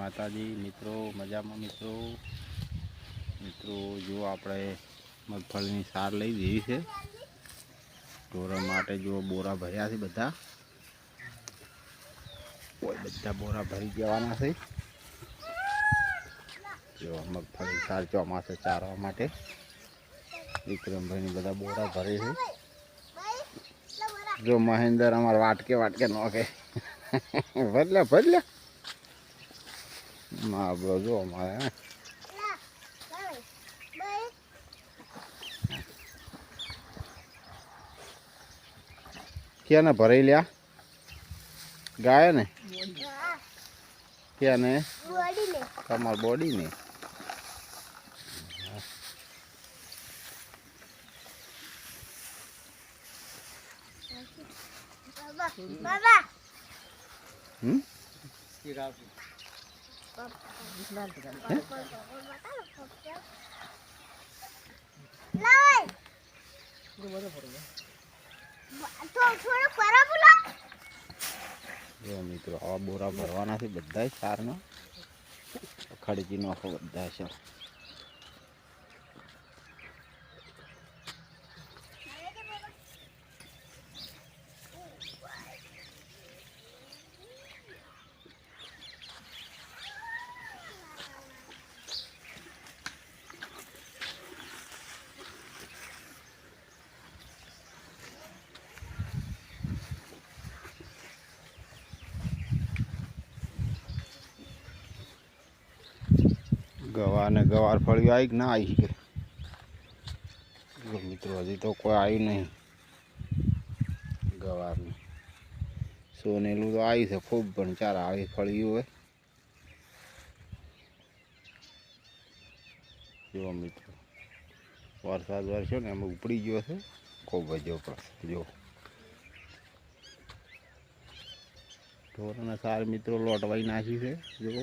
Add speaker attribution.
Speaker 1: માતાજી, મિત્રો, મજામાં મિત્રો? મિત્રો, જો આપણે મગફળીની સાર લઈ દીધી છે. ઢોરા માટે જો બોરા ભર્યા છે બધા. કોઈ બધા બોરા ભરી જવાના છે. જો મગફળી સાર ચોમાસે ચારવા માટે વિક્રમભાઈની બધા બોરા ભરે છે. જો મહેન્દ્ર અમારે વાટકે વાટકે નોખે. ભરલા ભરલે માં બરો જો અમારે હે. ક્યાં ને ભરાઈ લ્યા ગાય ને ક્યાં ને તમાર બોડી ને
Speaker 2: બાબા
Speaker 1: હમ
Speaker 2: લાય તો થોડો પરા બોલો
Speaker 1: જો મિત્રો આવા બોરા ભરવાના છે બધા સારમાં ખડકી નાખો બધા છે ગવા ને ગવાર ફળ્યું આવી કે ના આવી કે મિત્રો, હજી તો કોઈ આવ્યું નહીં. ગવારનું. સોનેલું તો આવી છે ખૂબ, પણ ચાર આવી ફળ્યું હોય. જો મિત્રો, વરસાદ વરસ્યો ને એમાં ઉપડી ગયો છે. ખૂબ જ જો. ઢોરના સાર મિત્રો લોટવાઈ નાખી છે. જો.